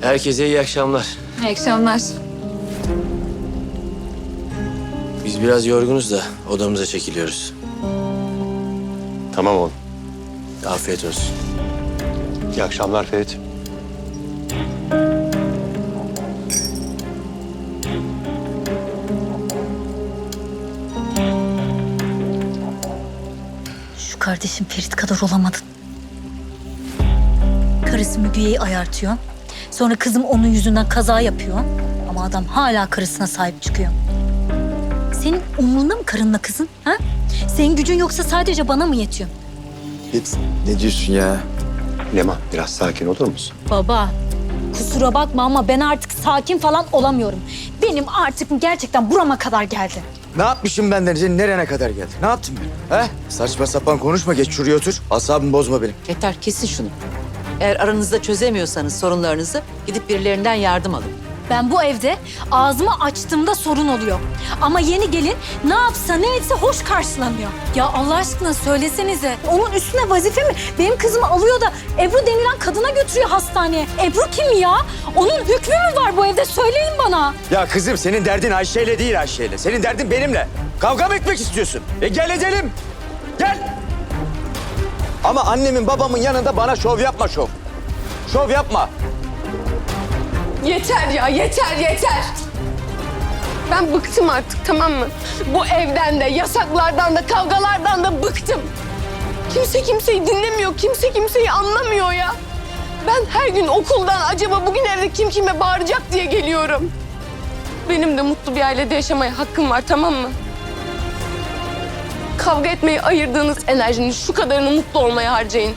Herkese iyi akşamlar. İyi akşamlar. Biz biraz yorgunuz da odamıza çekiliyoruz. Tamam oğlum. Afiyet olsun. İyi akşamlar Ferit. Şu kardeşim Ferit kadar olamadın. Karısı Müge'yi ayartıyor. Sonra kızım onun yüzünden kaza yapıyor. Ama adam hala karısına sahip çıkıyor. Senin umrunda mı karınla kızın? Ha? Senin gücün yoksa sadece bana mı yetiyor? Git. Ne diyorsun ya? Leman biraz sakin olur musun? Baba, kusura bakma ama ben artık sakin falan olamıyorum. Benim artık gerçekten burama kadar geldi. Ne yapmışım ben Denize? Nerene kadar geldi? Ne yaptım ben? He? Saçma sapan konuşma. Geç şuraya otur. Asabımı bozma benim. Yeter kesin şunu. Eğer aranızda çözemiyorsanız sorunlarınızı gidip birilerinden yardım alın. Ben bu evde ağzımı açtığımda sorun oluyor. Ama yeni gelin ne yapsa ne etse hoş karşılanıyor. Ya Allah aşkına söylesenize. Onun üstüne vazife mi? Benim kızımı alıyor da Ebru denilen kadına götürüyor hastaneye. Ebru kim ya? Onun hükmü mü var bu evde? Söyleyin bana. Ya kızım senin derdin Ayşe'yle değil Ayşe'yle. Senin derdin benimle. Kavga mı etmek istiyorsun? E gel edelim. Ama annemin babamın yanında bana şov yapma şov. Şov yapma. Yeter ya yeter yeter. Ben bıktım artık tamam mı? Bu evden de yasaklardan da kavgalardan da bıktım. Kimse kimseyi dinlemiyor, kimse kimseyi anlamıyor ya. Ben her gün okuldan acaba bugün evde kim kime bağıracak diye geliyorum. Benim de mutlu bir ailede yaşamaya hakkım var tamam mı? Kavga etmeyi ayırdığınız enerjinin şu kadarını mutlu olmaya harcayın.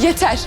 Yeter.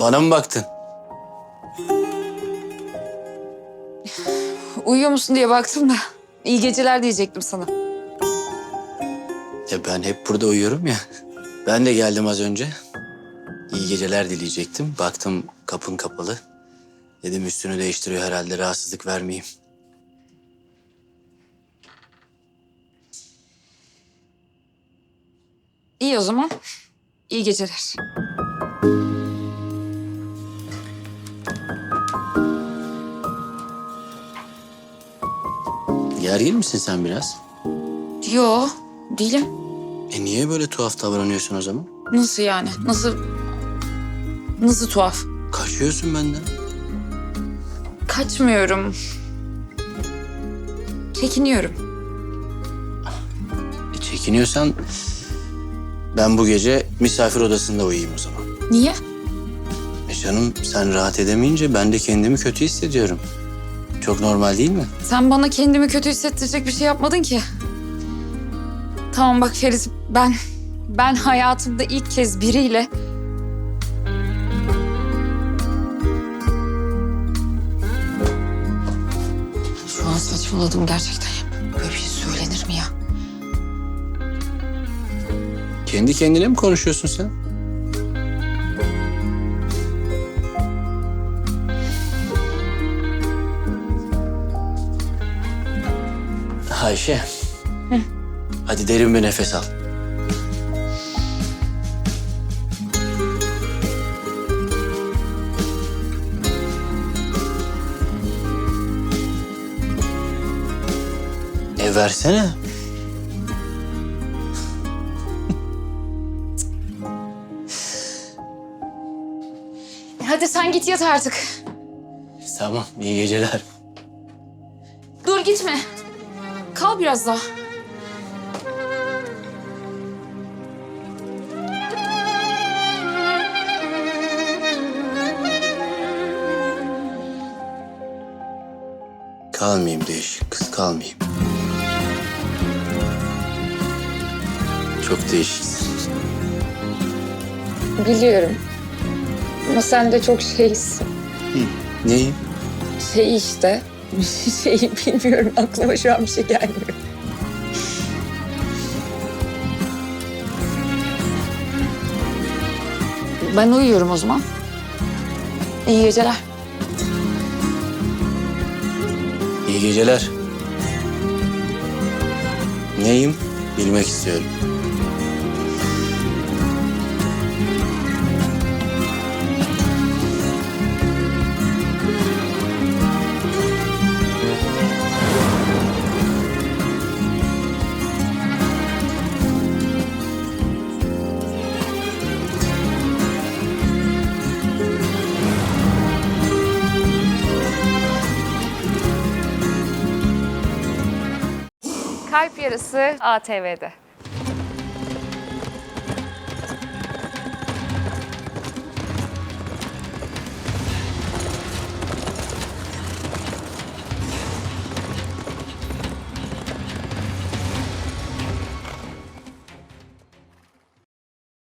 Bana mı baktın? Uyuyor musun diye baktım da. İyi geceler diyecektim sana. Ya ben hep burada uyuyorum ya. Ben de geldim az önce. İyi geceler dileyecektim. Baktım kapın kapalı. Dedim üstünü değiştiriyor herhalde rahatsızlık vermeyeyim. İyi o zaman. İyi geceler. Gergin misin sen biraz? Yo, değilim. E niye böyle tuhaf davranıyorsun o zaman? Nasıl yani? Nasıl... Nasıl tuhaf? Kaçıyorsun benden. Kaçmıyorum. Çekiniyorum. E çekiniyorsan ben bu gece misafir odasında uyuyayım o zaman. Niye? E canım sen rahat edemeyince ben de kendimi kötü hissediyorum. Çok normal değil mi? Sen bana kendimi kötü hissettirecek bir şey yapmadın ki. Tamam bak Ferit ben ben hayatımda ilk kez biriyle Şu an saçmaladım gerçekten. Böyle bir şey söylenir mi ya? Kendi kendine mi konuşuyorsun sen? Ayşe. Hadi derin bir nefes al. E versene. Hadi sen git yat artık. Tamam, iyi geceler. Dur gitme. Kal biraz daha. Kalmayayım değişik kız, kalmayayım. Çok değişiksin. Biliyorum. Ama sen de çok şeysin. Neyim? Şey işte. Şeyi bilmiyorum. Aklıma şu an bir şey gelmiyor. Ben uyuyorum o zaman. İyi geceler. İyi geceler. Neyim? Bilmek istiyorum. Kalp Yarısı ATV'de.